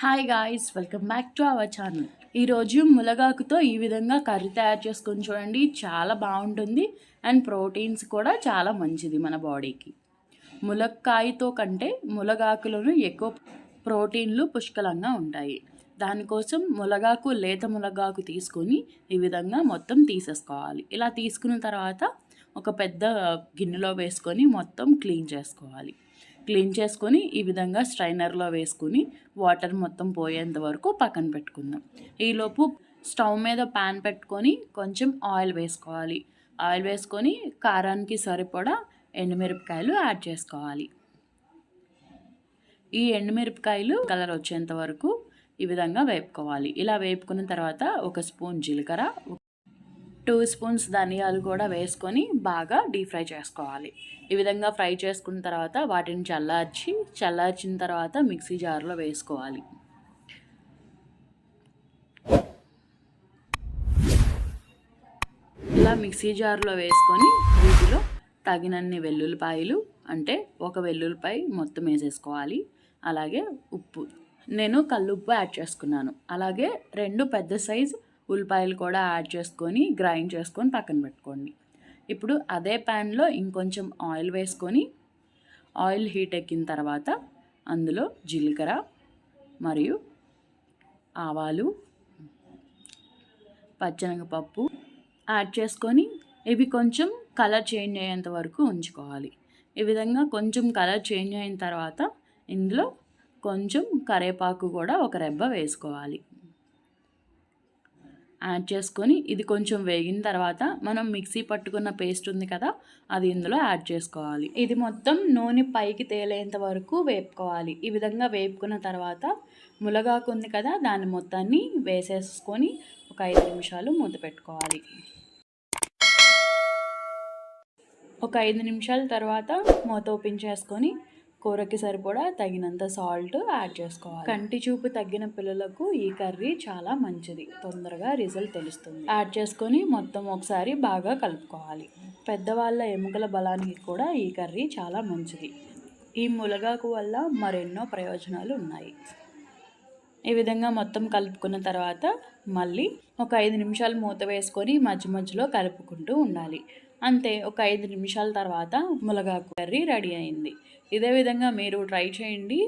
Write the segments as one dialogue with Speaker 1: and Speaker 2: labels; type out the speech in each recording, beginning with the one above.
Speaker 1: Hi guys welcome back to our channel ఈరోజు ములగాకుతో ఈ విధంగా కర్రీ తయారు చేసుకొని చూడండి చాలా బాగుంటుంది అండ్ ప్రోటీన్స్ కూడా చాలా మంచిది మన బాడీకి. ములక్కాయతో కంటే ములగాకులోనూ ఎక్కువ ప్రోటీన్లు పుష్కలంగా ఉంటాయి. దానికోసం ములగాకు లేత ములగాకు తీసుకొని ఈ విధంగా మొత్తం తీసేసుకోవాలి. ఇలా తీసుకున్న తర్వాత ఒక పెద్ద గిన్నెలో వేసుకొని మొత్తం క్లీన్ చేసుకోవాలి. క్లీన్ చేసుకొని ఈ విధంగా స్ట్రైనర్లో వేసుకుని వాటర్ మొత్తం పోయేంత వరకు పక్కన పెట్టుకుందాం. ఈలోపు స్టవ్ మీద ప్యాన్ పెట్టుకొని కొంచెం ఆయిల్ వేసుకోవాలి. ఆయిల్ వేసుకొని కారానికి సరిపడా ఎండుమిరపకాయలు యాడ్ చేసుకోవాలి. ఈ ఎండుమిరపకాయలు కలర్ వచ్చేంత వరకు ఈ విధంగా వేపుకోవాలి. ఇలా వేపుకున్న తర్వాత ఒక స్పూన్ జీలకర్ర టూ స్పూన్స్ ధనియాలు కూడా వేసుకొని బాగా డీప్ ఫ్రై చేసుకోవాలి. ఈ విధంగా ఫ్రై చేసుకున్న తర్వాత వాటిని చల్లార్చి చల్లార్చిన తర్వాత మిక్సీ జార్లో వేసుకోవాలి. ఇలా మిక్సీ జార్లో వేసుకొని వీటిలో తగినన్ని వెల్లుల్లిపాయలు అంటే ఒక వెల్లుల్లిపాయ మొత్తం వేసేసుకోవాలి. అలాగే ఉప్పు నేను కల్లుప్పు యాడ్ చేసుకున్నాను. అలాగే రెండు పెద్ద సైజు ఉల్లిపాయలు కూడా యాడ్ చేసుకొని గ్రైండ్ చేసుకొని పక్కన పెట్టుకోండి. ఇప్పుడు అదే ప్యాన్లో ఇంకొంచెం ఆయిల్ వేసుకొని ఆయిల్ హీట్ ఎక్కిన తర్వాత అందులో జీలకర్ర మరియు ఆవాలు పచ్చనగపప్పు యాడ్ చేసుకొని ఇవి కొంచెం కలర్ చేంజ్ అయ్యేంత వరకు ఉంచుకోవాలి. ఈ విధంగా కొంచెం కలర్ చేంజ్ అయిన తర్వాత ఇందులో కొంచెం కరేపాకు కూడా ఒక రెబ్బ వేసుకోవాలి. యాడ్ చేసుకొని ఇది కొంచెం వేగిన తర్వాత మనం మిక్సీ పట్టుకున్న పేస్ట్ ఉంది కదా అది ఇందులో యాడ్ చేసుకోవాలి. ఇది మొత్తం నూనె పైకి తేలేంత వరకు వేపుకోవాలి. ఈ విధంగా వేపుకున్న తర్వాత ములగాకు ఉంది కదా దాని మొత్తాన్ని వేసేసుకొని ఒక ఐదు నిమిషాలు మూత పెట్టుకోవాలి. ఒక ఐదు నిమిషాల తర్వాత మూత ఓపెన్ చేసుకొని కూరకి సరిపడా తగినంత సాల్ట్ యాడ్ చేసుకోవాలి. కంటి చూపు తగ్గిన పిల్లలకు ఈ కర్రీ చాలా మంచిది. తొందరగా రిజల్ట్ తెలుస్తుంది. యాడ్ చేసుకొని మొత్తం ఒకసారి బాగా కలుపుకోవాలి. పెద్దవాళ్ళ ఎముకల బలానికి కూడా ఈ కర్రీ చాలా మంచిది. ఈ ములగాకు వల్ల మరెన్నో ప్రయోజనాలు ఉన్నాయి. ఈ విధంగా మొత్తం కలుపుకున్న తర్వాత మళ్ళీ ఒక ఐదు నిమిషాలు మూత వేసుకొని మధ్య మధ్యలో కలుపుకుంటూ ఉండాలి. అంతే ఒక ఐదు నిమిషాల తర్వాత ములగాకు కర్రీ రెడీ అయింది. ఇదే విధంగా మీరు ట్రై చేయండి.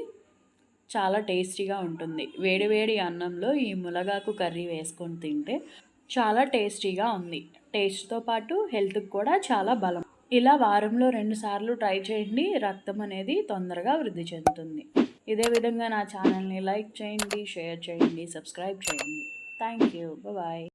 Speaker 1: చాలా టేస్టీగా ఉంటుంది. వేడి వేడి అన్నంలో ఈ ములగాకు కర్రీ వేసుకొని తింటే చాలా టేస్టీగా ఉంది. టేస్ట్తో పాటు హెల్త్కి కూడా చాలా బలం. ఇలా వారంలో రెండుసార్లు ట్రై చేయండి. రక్తం అనేది తొందరగా వృద్ధి చెందుతుంది. ఇదే విధంగా నా ఛానల్ని లైక్ చేయండి షేర్ చేయండి సబ్స్క్రైబ్ చేయండి. Thank you. బాయ్.